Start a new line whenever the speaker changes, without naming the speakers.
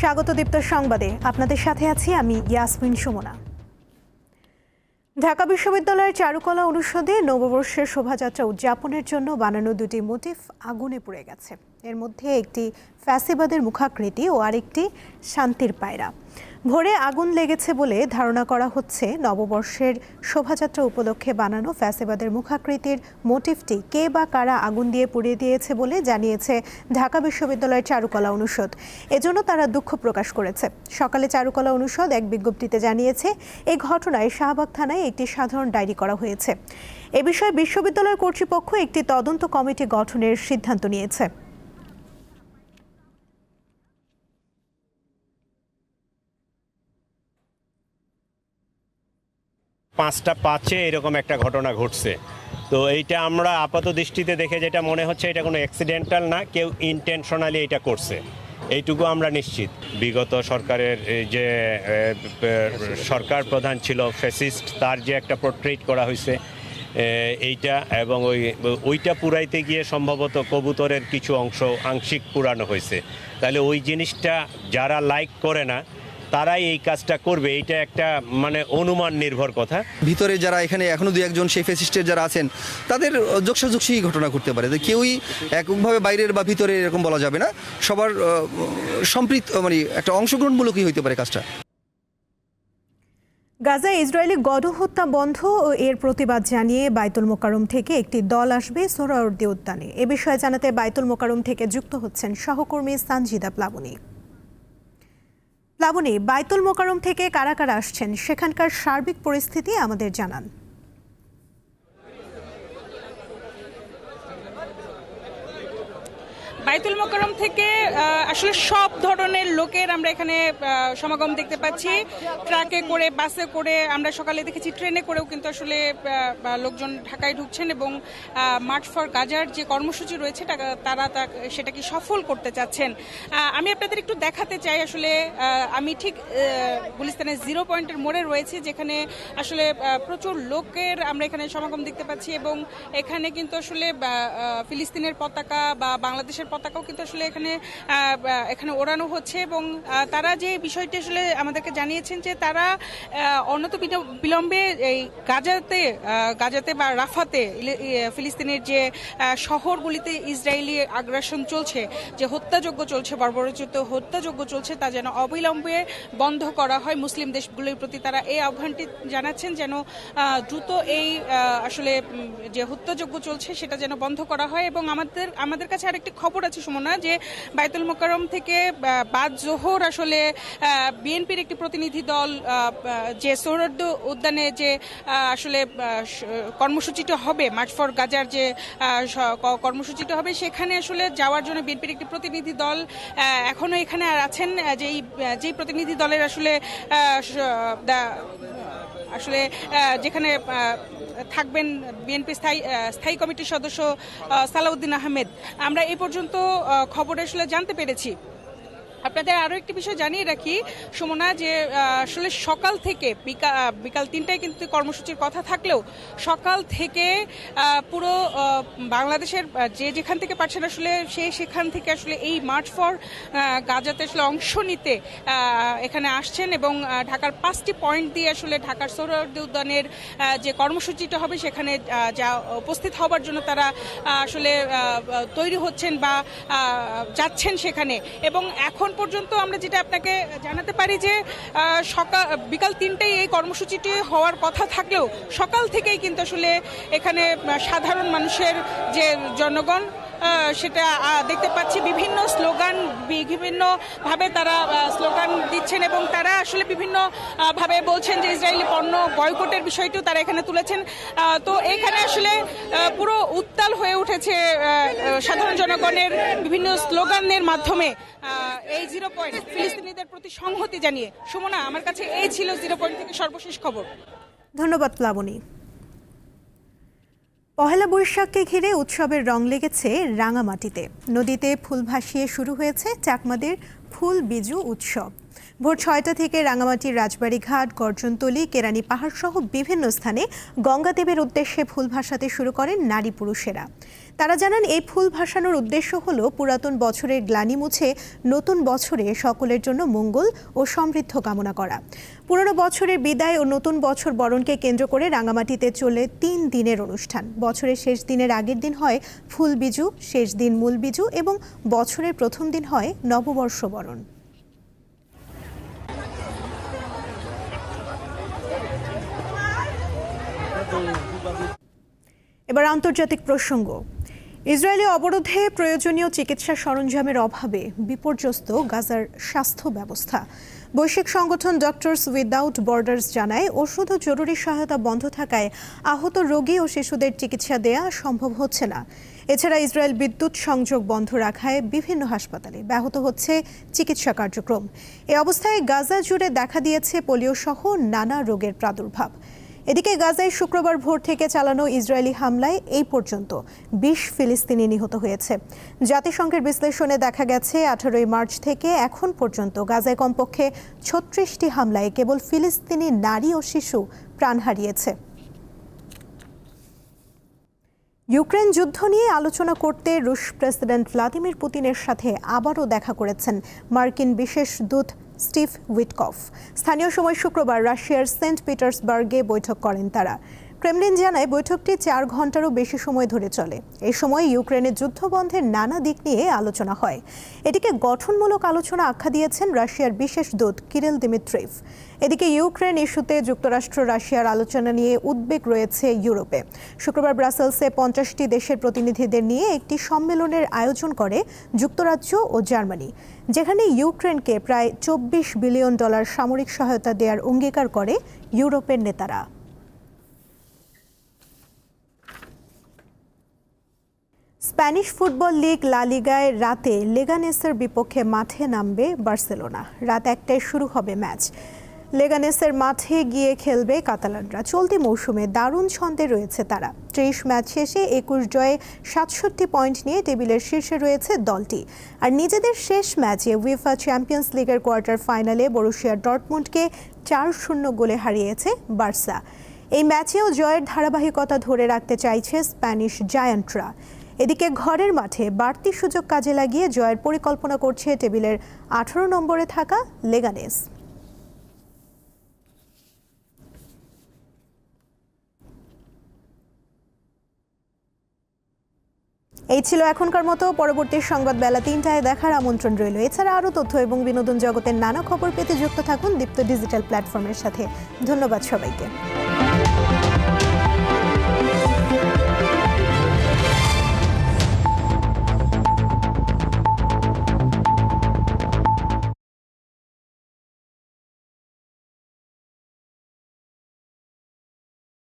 স্বাগত দীপ্ত সংবাদে। আপনাদের সাথে আছি আমি ইয়াসমিন সুমনা। ঢাকা বিশ্ববিদ্যালয়ের চারুকলা অনুষদে নববর্ষের শোভাযাত্রা উদযাপনের জন্য বানানো দুটি মোটিফ আগুনে পুড়ে গেছে। এর মধ্যে একটি ফ্যাসিবাদের মুখাকৃতি ও আরেকটি শান্তির পায়রা। ভোরে আগুন লেগেছে বলে ধারণা করা হচ্ছে নববর্ষের শোভাযাত্রা উপলক্ষে বানানো ফ্যাসেবাদের মুখাকৃতির মোটিফটি কে বা কারা আগুন দিয়ে পুড়িয়ে দিয়েছে বলে জানিয়েছে ঢাকা বিশ্ববিদ্যালয়ের চারুকলা অনুষদ। এজন্য তারা দুঃখ প্রকাশ করেছে। সকালে চারুকলা অনুষদ এক বিজ্ঞপ্তিতে জানিয়েছে এই ঘটনায় শাহবাগ থানায় একটি সাধারণ ডায়েরি করা হয়েছে। এ বিষয়ে বিশ্ববিদ্যালয় কর্তৃপক্ষ একটি তদন্ত কমিটি গঠনের সিদ্ধান্ত নিয়েছে।
পাঁচটা পাঁচে এরকম একটা ঘটনা ঘটছে। তো এইটা আমরা আপাত দৃষ্টিতে দেখে যেটা মনে হচ্ছে এটা কোনো অ্যাক্সিডেন্টাল না, কেউ ইন্টেনশনালি এটা করছে। এইটুকু আমরা নিশ্চিত। বিগত সরকারের যে সরকার প্রধান ছিল ফেসিস্ট তার যে একটা পোর্ট্রেট করা হয়েছে এইটা এবং ওই, ওইটা পুরাইতে গিয়ে সম্ভবত কবুতরের কিছু অংশ আংশিক পুরানো হয়েছে। তাহলে ওই জিনিসটা যারা লাইক করে না তারাই এই কাজটা করবে এটা একটা মানে অনুমান নির্ভর কথা।
ভিতরে যারা এখানে এখনও দু একজন সেই ফেসিস্টের যারা আছেন তাদের যোগসাযোগসী ঘটনা করতে পারে। তো কেউই এককভাবে বাইরের বা ভিতরে এরকম বলা যাবে না। সবার সম্পৃক্ত মানে একটা অংশগ্রহণমূলকই হইতে পারে কাজটা।
গাজায় ইসরায়েলি গণহত্যা বন্ধ ও এর প্রতিবাদ জানিয়ে বাইতুল মোকারম থেকে একটি দল আসবে সোহরাওয়ার্দী উদ্যানে। এ বিষয়ে জানাতে বাইতুল মোকারম থেকে যুক্ত হচ্ছেন সহকর্মী সানজিদা প্লাবনী। প্লাবনী বাইতুল মোকারম থেকে কারা কারা আসছেন? সেখানকার সার্বিক পরিস্থিতি আমাদের জানান।
বাইতুল মোকারম থেকে আসলে সব ধরনের লোকের আমরা এখানে সমাগম দেখতে পাচ্ছি। ট্রাকে করে, বাসে করে, আমরা সকালে দেখেছি ট্রেনে করেও কিন্তু আসলে লোকজন ঢাকায় ঢুকছেন এবং মার্চ ফর গাজার যে কর্মসূচি রয়েছে তারা তা- সেটাকে সফল করতে চাচ্ছেন। আমি আপনাদের একটু দেখাতে চাই আসলে আমি ঠিক গুলিস্তানের জিরো পয়েন্টের মোড়ে রয়েছে, যেখানে আসলে প্রচুর লোকের আমরা এখানে সমাগম দেখতে পাচ্ছি এবং এখানে কিন্তু আসলে ফিলিস্তিনের পতাকা বা বাংলাদেশের পতাকাও কিন্তু আসলে এখানে এখানে ওড়ানো হচ্ছে এবং তারা যে বিষয়টি আসলে আমাদেরকে জানিয়েছেন যে তারা অন্যত বিল- বিলম্বে এই গাজাতে গাজাতে বা রাফাতে ফিলিস্তিনের যে শহরগুলিতে ইসরায়েলি আগ্রাসন চলছে, যে হত্যাযোগ্য চলছে, বর্বরচিত হত্যাযোগ্য চলছে, তা যেন অবিলম্বে বন্ধ করা হয়। মুসলিম দেশগুলির প্রতি তারা এই আহ্বানটি জানাচ্ছেন যেন দ্রুত এই আসলে যে হত্যাযোগ্য চলছে, সেটা যেন বন্ধ করা হয় এবং আমাদের আমাদের কাছে আরেকটি খবর আছে সুমনা যে বাইতুল মোকারম থেকে বাদ জোহর আসলে বিএনপির একটি প্রতিনিধি দল যে সৌরদ্দ উদ্যানে যে আসলে কর্মসূচিটা হবে মার্চ ফর গাজার যে কর্মসূচিটা হবে সেখানে আসলে যাওয়ার জন্য বিএনপির একটি প্রতিনিধি দল আহ, এখনও আর আছেন যেই যেই প্রতিনিধি দলের আসলে আসলে যেখানে থাকবেন বিএনপি স্থায়ী স্থায়ী কমিটির সদস্য সালাউদ্দিন আহমেদ। আমরা এই পর্যন্ত খবর আসলে জানতে পেরেছি। আপনাদের আরও একটি বিষয় জানিয়ে রাখি, সুমনা, যে আসলে সকাল থেকে বিকা- বিকাল তিনটায় কিন্তু কর্মসূচির কথা থাকলেও সকাল থেকে পুরো বাংলাদেশের যে যেখান থেকে পারছেন আসলে সে সেখান থেকে আসলে এই মার্চ ফর গাজাতে আসলে অংশ নিতে এখানে আসছেন এবং ঢাকার পাঁচটি পয়েন্ট দিয়ে আসলে ঢাকার সৌরদী উদ্যানের যে কর্মসূচিটা হবে সেখানে যা উপস্থিত হবার জন্য তারা আসলে তৈরি হচ্ছেন বা যাচ্ছেন সেখানে এবং এখন পর্যন্ত আমরা যেটা আপনাকে জানাতে পারি যে সকাল, বিকাল তিনটেই এই কর্মসূচিটি হওয়ার কথা থাকলেও সকাল থেকেই কিন্তু আসলে এখানে সাধারণ মানুষের যে জনগণ সেটা দেখতে পাচ্ছি বিভিন্ন স্লোগান, বিভিন্নভাবে তারা স্লোগান দিচ্ছেন এবং তারা আসলে বিভিন্ন ভাবে বলছেন যে ইসরায়েলি পণ্য বয়কটের বিষয়টিও তারা এখানে তুলেছেন। তো এখানে আসলে পুরো উত্তাল হয়ে উঠেছে সাধারণ জনগণের বিভিন্ন স্লোগানের মাধ্যমে। এই জিরো পয়েন্ট, ফিলিস্তিনিদের প্রতি সংহতি জানিয়ে। সুমনা, আমার কাছে এই ছিল জিরো পয়েন্ট থেকে সর্বশেষ খবর।
ধন্যবাদ প্লাবনী। পহেলা বৈশাখকে ঘিরে উৎসবের রং লেগেছে রাঙামাটিতে। নদীতে ফুল ভাসিয়ে শুরু হয়েছে চাকমাদের ফুল বিজু উৎসব। ভোর ছয়টা থেকে রাঙামাটির রাজবাড়ী ঘাট গর্জনতলি, কেরানি পাহাড় সহ বিভিন্ন স্থানে গঙ্গাদেবের উদ্দেশ্যে ফুল ভাসাতে শুরু করেন নারী পুরুষেরা। তারা জানান, এই ফুল ভাসানোর উদ্দেশ্য হল পুরাতন বছরের গ্লানি মুছে নতুন বছরে সকলের জন্য মঙ্গল ও সমৃদ্ধ কামনা করা। পুরনো বছরের বিদায় ও নতুন বছর বরণকে কেন্দ্র করে রাঙামাটিতে চলে তিন দিনের অনুষ্ঠান। বছরের শেষ দিনের আগের দিন হয় ফুল বিজু, শেষ দিন মূল বিজু এবং বছরের প্রথম দিন হয় নববর্ষ বরণ। আন্তর্জাতিক প্রসঙ্গ। ইসরায়েলি অবরোধে প্রয়োজনীয় চিকিৎসা সরঞ্জামের অভাবে বিপর্যস্ত গাজার স্বাস্থ্য ব্যবস্থা। বৈশ্বিক সংগঠন ডক্টরস উইদাউট বর্ডার্স জানায়, ওষুধ ও জরুরি সহায়তা বন্ধ থাকায় আহত রোগী ও শিশুদের চিকিৎসা দেয়া সম্ভব হচ্ছে না। এছাড়া ইসরায়েল বিদ্যুৎ সংযোগ বন্ধ রাখায় বিভিন্ন হাসপাতালে ব্যাহত হচ্ছে চিকিৎসা কার্যক্রম। এ অবস্থায় গাজা জুড়ে দেখা দিয়েছে পোলিও সহ নানা রোগের প্রাদুর্ভাব। এদিকে গাজায় শুক্রবার ভোর থেকে চালানো ইসরায়েলি হামলায় এই পর্যন্ত বিশ ফিলিস্তিনি নিহত হয়েছে। জাতিসংঘের বিশ্লেষণে দেখা গেছে, আঠারোই মার্চ থেকে এখন পর্যন্ত গাজায় কমপক্ষে ছত্রিশটি হামলায় কেবল ফিলিস্তিনি নারী ও শিশু প্রাণ হারিয়েছে। ইউক্রেন যুদ্ধ নিয়ে আলোচনা করতে রুশ প্রেসিডেন্ট ভ্লাদিমির পুতিনের সাথে আবারও দেখা করেছেন মার্কিন বিশেষ দূত স্টিভ উইটকফ। স্থানীয় সময় শুক্রবার রাশিয়ার সেন্ট পিটার্সবার্গে বৈঠক করেন তারা। ক্রেমলিন জানায় বৈঠকটি চার ঘন্টারও বেশি সময় ধরে চলে। এই সময় ইউক্রেনের যুদ্ধবন্ধের নানা দিক নিয়ে আলোচনা হয়। এটিকে গঠনমূলক আলোচনা আখ্যা দিয়েছেন রাশিয়ার বিশেষ দূত কিরেল দিমিত্রিভ এদিকে ইউক্রেন ইস্যুতে যুক্তরাষ্ট্র রাশিয়ার আলোচনা নিয়ে উদ্বেগ রয়েছে ইউরোপে। শুক্রবার ব্রাসেলসে পঞ্চাশটি দেশের প্রতিনিধিদের নিয়ে একটি সম্মেলনের আয়োজন করে যুক্তরাজ্য ও জার্মানি। যেখানে ইউক্রেনকে প্রায় চব্বিশ বিলিয়ন ডলার সামরিক সহায়তা দেওয়ার অঙ্গীকার করে ইউরোপের নেতারা। স্প্যানিশ ফুটবল লিগ লা লিগায় রাতে লেগানেসের বিপক্ষে মাঠে নামবে বার্সেলোনা। রাত একটায় শুরু হবে ম্যাচ। লেগানেসের মাঠে গিয়ে খেলবে কাতালানরা। চলতি মৌসুমে দারুণ ছন্দে রয়েছে তারা। ত্রিশ ম্যাচ শেষে একুশ জয়ে সাতষট্টি পয়েন্ট নিয়ে টেবিলের শীর্ষে রয়েছে দলটি। আর নিজেদের শেষ ম্যাচে উইফা চ্যাম্পিয়ন্স লিগের কোয়ার্টার ফাইনালে বরুশিয়া ডটমুন্ডকে চার শূন্য গোলে হারিয়েছে বার্সা। এই ম্যাচেও জয়ের ধারাবাহিকতা ধরে রাখতে চাইছে স্প্যানিশ জায়ান্টরা। এদিকে ঘরের মাঠে বাড়তি সুযোগ কাজে লাগিয়ে জয়ের পরিকল্পনা করছে টেবিলের আঠারো নম্বরে থাকা লেগানেস। এই ছিল এখনকার মতো, পরবর্তী সংবাদ বেলা তিনটায় দেখার আমন্ত্রণ রইল। এছাড়া আরও তথ্য এবং বিনোদন জগতের নানা খবর পেতে যুক্ত থাকুন দীপ্ত ডিজিটাল প্ল্যাটফর্মের সাথে। ধন্যবাদ সবাইকে।